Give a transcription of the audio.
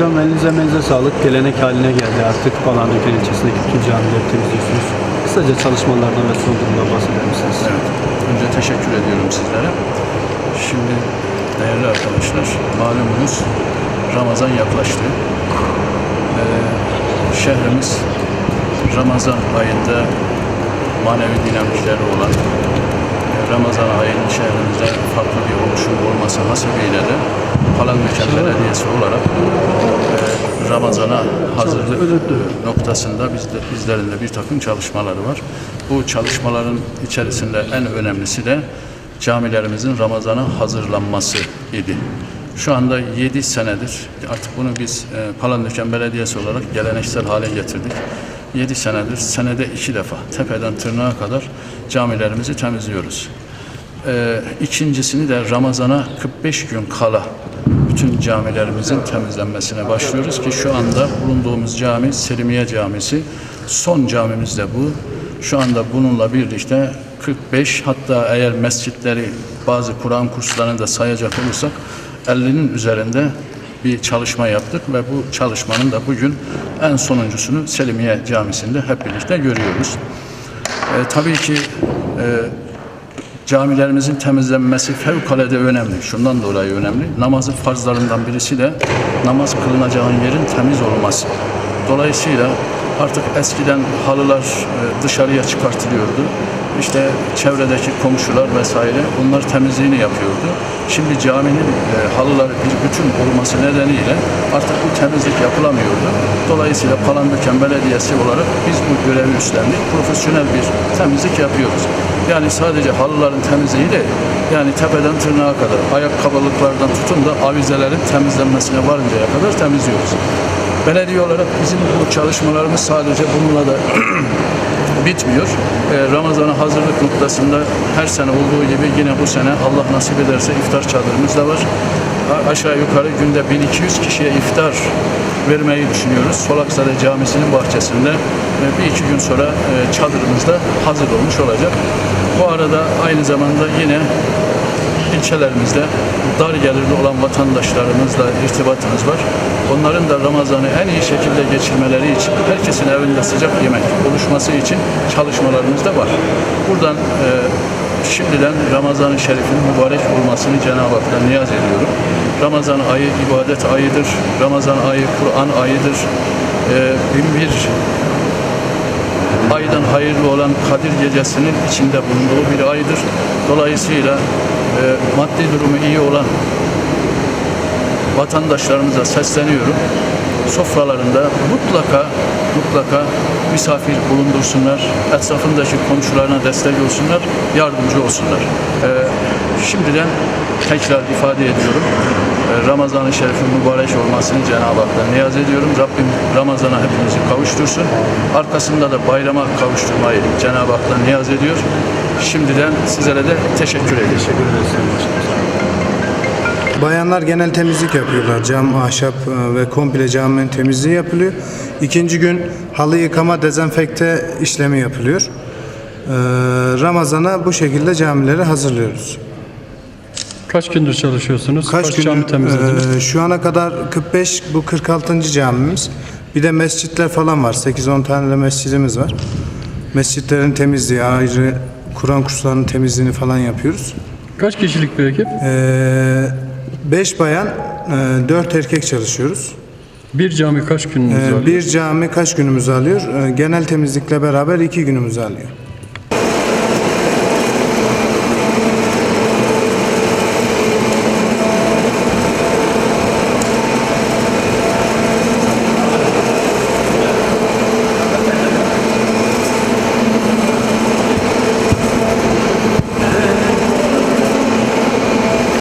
Başkanım elinize emeğinize sağlık. Gelenek haline geldi artık Palandöken ilçesindeki bütün camileri temizliyorsunuz. Kısaca çalışmalardan ve son durumdan bahseder misiniz? Evet. Önce teşekkür ediyorum sizlere. Şimdi değerli arkadaşlar, malumunuz Ramazan yaklaştı. Ee, şehrimiz Ramazan ayında manevi dinamikleri olan Ramazan ayının şehrimizde farklı bir oluşum olması hasebiyle de Palandöken Belediyesi olarak e, Ramazan'a hazırlık noktasında bizde, bizlerin de bir takım çalışmaları var. Bu çalışmaların içerisinde en önemlisi de camilerimizin Ramazan'a hazırlanması idi. Şu anda 7 senedir artık bunu biz e, Palandöken Belediyesi olarak geleneksel hale getirdik. 7 senedir senede iki defa tepeden tırnağa kadar camilerimizi temizliyoruz. Ee, ikincisini de Ramazan'a 45 gün kala bütün camilerimizin temizlenmesine başlıyoruz ki şu anda bulunduğumuz cami Selimiye Camisi. Son camimiz de bu. Şu anda bununla birlikte 45 hatta eğer mescitleri bazı Kur'an kurslarını da sayacak olursak 50'nin üzerinde bir çalışma yaptık ve bu çalışmanın da bugün en sonuncusunu Selimiye Camisi'nde hep birlikte görüyoruz. E, tabii ki e, camilerimizin temizlenmesi fevkalade önemli. Şundan dolayı önemli. Namazın farzlarından birisi de namaz kılınacağın yerin temiz olması. Dolayısıyla artık eskiden halılar e, dışarıya çıkartılıyordu. İşte çevredeki komşular vesaire bunlar temizliğini yapıyordu. Şimdi caminin e, halıları bir bütün olması nedeniyle artık bu temizlik yapılamıyordu. Dolayısıyla Palandöken Belediyesi olarak biz bu görevi üstlendik. Profesyonel bir temizlik yapıyoruz. Yani sadece halıların temizliği değil, yani tepeden tırnağa kadar, ayakkabılıklardan tutun da avizelerin temizlenmesine varıncaya kadar temizliyoruz. Belediye olarak bizim bu çalışmalarımız sadece bununla da bitmiyor. Ramazan'a hazırlık noktasında her sene olduğu gibi yine bu sene Allah nasip ederse iftar çadırımız da var. Aşağı yukarı günde 1200 kişiye iftar vermeyi düşünüyoruz. Solaksarı Camisi'nin bahçesinde e, bir iki gün sonra e, çadırımız da hazır olmuş olacak. Bu arada aynı zamanda yine ilçelerimizde dar gelirli olan vatandaşlarımızla irtibatımız var. Onların da Ramazan'ı en iyi şekilde geçirmeleri için, herkesin evinde sıcak yemek oluşması için çalışmalarımız da var. Buradan e, şimdiden Ramazan-ı Şerif'in mübarek olmasını Cenab-ı Hak'tan niyaz ediyorum. Ramazan ayı ibadet ayıdır. Ramazan ayı Kur'an ayıdır. E, bin bir aydan hayırlı olan Kadir Gecesi'nin içinde bulunduğu bir aydır. Dolayısıyla e, maddi durumu iyi olan vatandaşlarımıza sesleniyorum. Sofralarında mutlaka mutlaka misafir bulundursunlar. Etrafındaki komşularına destek olsunlar, yardımcı olsunlar. E, şimdiden tekrar ifade ediyorum. E, Ramazan-ı Şerif'in mübarek olmasını Cenab-ı Hak'tan niyaz ediyorum. Rabbim Ramazan'a hepimizi kavuştursun. Arkasında da bayrama kavuşturmayı Cenab-ı Hak'tan niyaz ediyor. Şimdiden sizlere de teşekkür ediyorum. Teşekkür ederiz. Bayanlar genel temizlik yapıyorlar. Cam, ahşap e, ve komple caminin temizliği yapılıyor. İkinci gün halı yıkama, dezenfekte işlemi yapılıyor. Ee, Ramazan'a bu şekilde camileri hazırlıyoruz. Kaç gündür çalışıyorsunuz? Kaç, gün cami temizlediniz? e, şu ana kadar 45 bu 46. camimiz. Bir de mescitler falan var. 8-10 tane de mescidimiz var. Mescitlerin temizliği ayrı Kur'an kurslarının temizliğini falan yapıyoruz. Kaç kişilik bir ekip? 5 bayan, 4 erkek çalışıyoruz. Bir cami kaç gününüz Ee, var? Bir cami kaç günümüzü alıyor? Ee, Genel temizlikle beraber iki günümüzü alıyor.